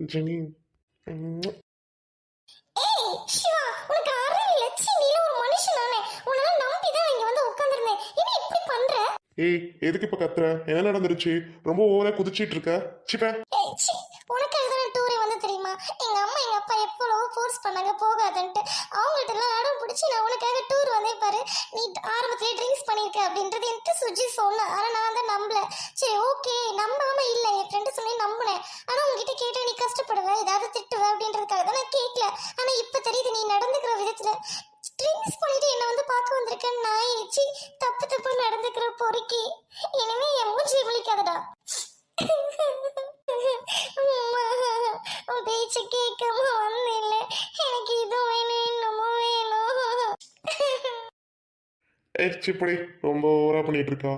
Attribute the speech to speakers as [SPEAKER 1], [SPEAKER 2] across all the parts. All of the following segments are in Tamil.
[SPEAKER 1] ஜெனி.
[SPEAKER 2] ஏய் சிவா உனக்கு சீ நீ ஒரு மனுஷன் தானே. உன்னால நம்பி தான் இங்க வந்து உட்கார்ந்திருந்தேன். என்ன இப்படி பண்ற?
[SPEAKER 1] ஏய் எதுக்கு இப்ப கத்துற? என்ன நடந்துருச்சு? ரொம்ப ஓவரா குதிச்சிட்டு இருக்க. சிப்ப
[SPEAKER 2] ஏய் சீ உனக்காக தான் டூரே வந்து தெரியுமா? எங்க அம்மா முடிச்சு நான் உனக்காக டூர் வந்தேன் பாரு. நீ ஆரம்பத்திலே ட்ரிங்க்ஸ் பண்ணியிருக்க அப்படின்றது என்கிட்ட சுஜி சொன்ன. ஆனால் நான் தான் நம்பல. சரி ஓகே நம்பாம இல்லை. என் ஃப்ரெண்டு சொல்லி நம்பினேன். ஆனால் உங்ககிட்ட கேட்டால் நீ கஷ்டப்படுவ? ஏதாவது திட்டுவ? அப்படின்றதுக்காக தான் நான் கேட்கல ஆனால் இப்போ தெரியுது நீ நடந்துக்கிற விதத்தில் ட்ரிங்க்ஸ் பண்ணிட்டு என்ன வந்து பார்க்க வந்திருக்க நான் ஏச்சி தப்பு தப்பு நடந்துக்கிற பொறுக்கி. இனிமே என் மூஞ்சி விழிக்காதடா அம்மா, உன் பேச்ச கேட்காம வந்தேன் எனக்கு இது வேணும்
[SPEAKER 1] ஏய் சிப்படி ரொம்ப ஓவரா பண்ணிட்டு இருக்கா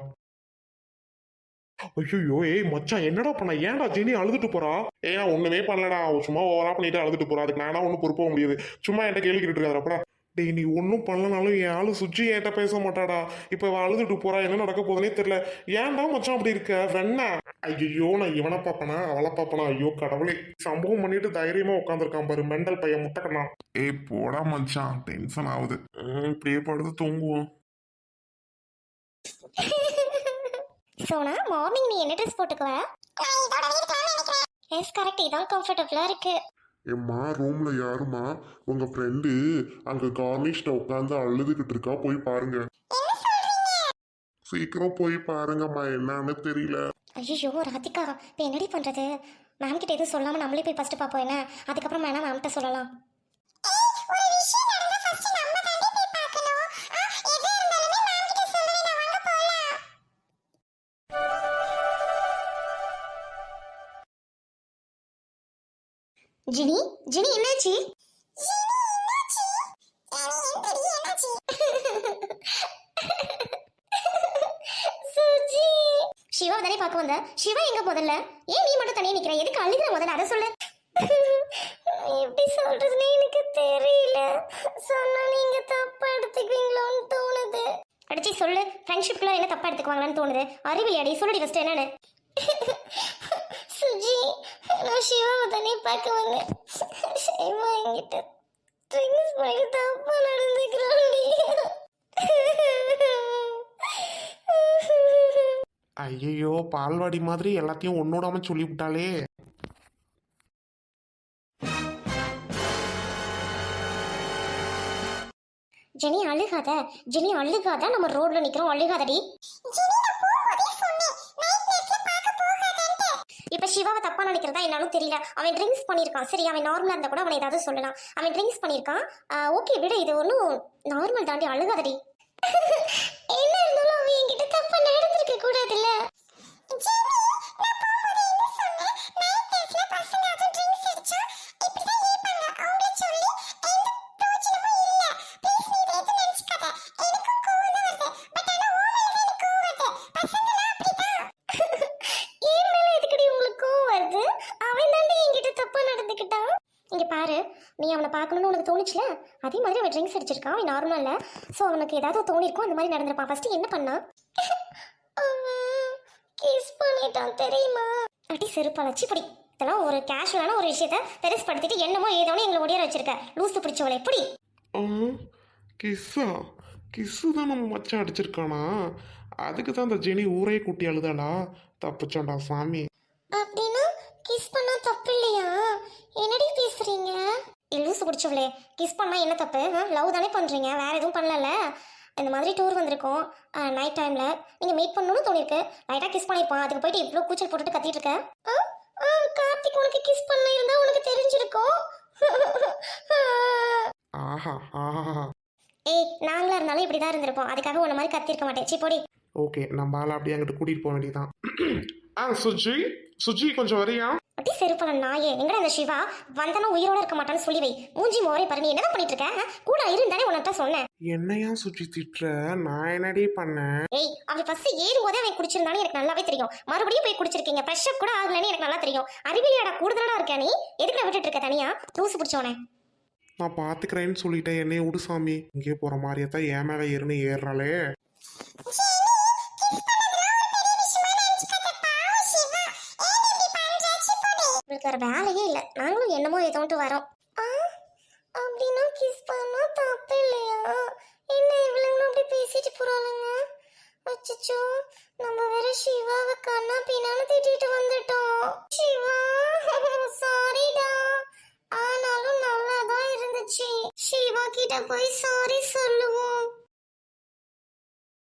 [SPEAKER 1] ஐயோ ஏய் மச்சான் என்னடா பண்ண? ஏன்டா ஜெனி அழுதுட்டு போறா? ஏய் நான் ஒண்ணுமே பண்ணலடா. சும்மா ஓவரா பண்ணிட்டு அழுதுட்டு போறா. அதுக்கு நானா ஒன்றும் பொறுப்ப முடியாது. சும்மா என்கிட்ட கேள்வி கேட்டு இருக்காதப்படா டேய் நீ ஒன்றும் பண்ணலனாலும் என் ஆளு சுஜி என்கிட்ட பேச மாட்டாடா. இப்போ இவ அழுதுட்டு போறா என்ன நடக்க போகுதுனே தெரியல. ஏன்டா மச்சான் அப்படி இருக்க? வெண்ண? ஐயோ நான் இவனை பாப்பனா? அவளை பாப்பனா? ஐயோ கடவுளே. சம்பவம் பண்ணிட்டு தைரியமா உட்காந்துருக்கான் பாரு மெண்டல் பையன் முட்டைக்கண்ணா ஏய் போடா மச்சான். டென்ஷன் ஆகுது. இப்படியே படுத்து தூங்குவோம்.
[SPEAKER 2] சோனா மார்னிங் நீ என்ன ட்ரெஸ் போட்டுக்குவ? எஸ் கரெக்ட் இதான் கம்ஃபர்டபுளா இருக்கு.
[SPEAKER 1] எம்மா ரூம்ல யாருமா உங்க ஃப்ரெண்டு அங்க கார்னிஷ்ட உட்காந்து அழுதுகிட்டு இருக்கா? போய் பாருங்க. சீக்கிரம் போய் பாருங்கம்மா என்னன்னு தெரியல.
[SPEAKER 2] ஐயோ ராதிகா இப்போ என்னடி பண்றது? மேம் கிட்ட எதுவும் சொல்லாம நம்மளே போய் ஃபர்ஸ்ட் பார்ப்போம் என்ன? அதுக்கப்புறம் வேணா மேம்கிட்ட சொல்லலாம்? ஜினி ஜினி என்னாச்சு? சுஜி. சிவா தானே பார்க்க வந்த? சிவா எங்க முதல்ல ஏன் நீ மட்டும் தனியா நிக்கிற? எதுக்கு அழுகிற முதல்ல? அதை சொல்லு. எப்படி சொல்றதுன்னு எனக்கு தெரியல. சொன்னா நீங்க தப்பா எடுத்துக்குவீங்களோன்னு தோணுது. அடிச்சு சொல்லு. ஃப்ரெண்ட்ஷிப்ல என்ன தப்பா எடுத்துக்குவாங்களான்னு தோணுது. அறிவியடி சொல்லுடி ஃபர்ஸ்ட் என்னன்னு. நான் சிவாவை தானே பார்க்க வந்தேன் சிவா என்கிட்ட ட்ரிங்க்ஸ் பண்ணி தப்பா நடந்துக்கிறான்டி.
[SPEAKER 1] ஐயோ பால்வாடி மாதிரி எல்லாத்தையும் ஒன்னோடாம சொல்லிவிட்டாளே.
[SPEAKER 2] ஜெனி அழுகாத. ஜெனி அழுகாத. நம்ம ரோட்ல நிக்கிறோம். அழுகாதடி. இப்ப சிவாவை தப்பா நினைக்கிறதா என்னாலும் தெரியல. அவன் ட்ரிங்க்ஸ் பண்ணியிருக்கான். சரி அவன் நார்மலா இருந்தா கூட அவனை ஏதாவது சொல்லலாம். அவன் ட்ரிங்க்ஸ் பண்ணியிருக்கான். ஓகே விட இது ஒன்றும் நார்மல் தாண்டி அழுகாதடி. என்ன இருந்தாலும் அவன் என்கிட்ட தப்பா நடந்திருக்க கூடாதுல்ல என் மேல எதுக்குடி உங்களுக்கு கோவம் வருது அவன் தாண்டி என்கிட்ட தப்பா நடந்துக்கிட்டான் இங்க பாரு நீ அவனை பார்க்கணும்னு உனக்கு தோணுச்சுல? அதே மாதிரி அவன் ட்ரிங்க்ஸ் அடிச்சிருக்கான் அவன் நார்மலா இல்லை ஸோ அவனுக்கு ஏதாவது தோணிருக்கும் அந்த மாதிரி நடந்திருப்பான் ஃபஸ்ட்டு என்ன பண்ணான் கிஸ் பண்ணிட்டான் தெரியுமா? அடி செருப்பா வச்சு இப்படி இதெல்லாம் ஒரு கேஷுவலான ஒரு விஷயத்த பெருசுப்படுத்திட்டு என்னமோ ஏதோன்னு எங்களை ஒடியார வச்சிருக்க. லூசு பிடிச்சவளை எப்படி
[SPEAKER 1] கிஸ்ஸா கிஸ்ஸு தான் நம்ம மச்சான் அடிச்சிருக்கானா? அதுக்கு தான் அந்த ஜெனி ஊரே கூட்டி அழுதாளா? தப்புச்சாண்டா சாமி.
[SPEAKER 2] லூசு பிடிச்சவளே கிஸ் பண்ணா என்ன தப்பு? லவ் தானே பண்றீங்க. வேற எதுவும் பண்ணல இந்த மாதிரி டூர் வந்திருக்கோம். நைட் டைம்ல நீங்க மீட் பண்ணணும்னு தோணிருக்கு. லைட்டா கிஸ் பண்ணிருப்பான் அதுக்கு போயிட்டு இவ்வளவு கூச்சல் போட்டுட்டு கத்திட்டு இருக்க. கார்த்திக் உனக்கு கிஸ் பண்ண இருந்தா உனக்கு தெரிஞ்சிருக்கும்.
[SPEAKER 1] ஆஹா ஆஹா.
[SPEAKER 2] ஏய் நாங்களா இருந்தாலும் இப்படிதான் இருந்திருப்போம். அதுக்காக உன்ன மாதிரி கத்திருக்க மாட்டேன். சி போடி.
[SPEAKER 1] ஓகே நம்ம ஆளை அப்படியே அங்கிட்டு கூட்டிட்டு போக வேண்டியதான் ஆ சுஜி. சுஜி கொஞ்சம் வரியா?
[SPEAKER 2] அப்படி செருப்பன நாயே? எங்கடா இந்த சிவா? வந்தனா உயிரோட இருக்க மாட்டான்னு சொல்லி வை. மூஞ்சி மோரே பாரு. நீ என்னதான் பண்ணிட்டு இருக்க? கூட இருந்தானே உன்கிட்ட சொன்னேன்.
[SPEAKER 1] என்னையா சுஜி திட்டுற? நான் என்னடி பண்ணேன்?
[SPEAKER 2] ஏய் அவன் ஃபர்ஸ்ட் ஏறும் போதே அவன் குடிச்சிருந்தானு எனக்கு நல்லாவே தெரியும். மறுபடியும் போய் குடிச்சிருக்கீங்க. ஃப்ரெஷ் அப் கூட ஆகலன்னு எனக்கு நல்லா தெரியும். அறிவியலடா கூடுதலா இருக்க நீ? எதுக்கு விட்டுட்டு இருக்க தனியா? தூசு பிடிச்சவனே.
[SPEAKER 1] நான் பாத்துக்கிறேன்னு சொல்லிட்டேன். என்னைய விடு சாமி. இங்கே போற மாதிரியே தான் என் மேல ஏறுன்னு ஏறுறாளே.
[SPEAKER 2] உங்களுக்கு வேற வேலையே இல்லை. நாங்களும் என்னமோ ஏதோன்ட்டு வரோம். ஆ? அப்படின்னா கிஸ் பண்ணா தப்பு இல்லையா? என்ன இவளுங்களும் அப்படி பேசிட்டு போறாளுங்க? அச்சோ நம்ம வேற சிவாவை கண்ணா பின்னான்னு திட்டிட்டு வந்துட்டோம். சிவா சாரிடா ஆனாலும் நல்லா தான் இருந்துச்சு. சிவா கிட்ட போய் சாரி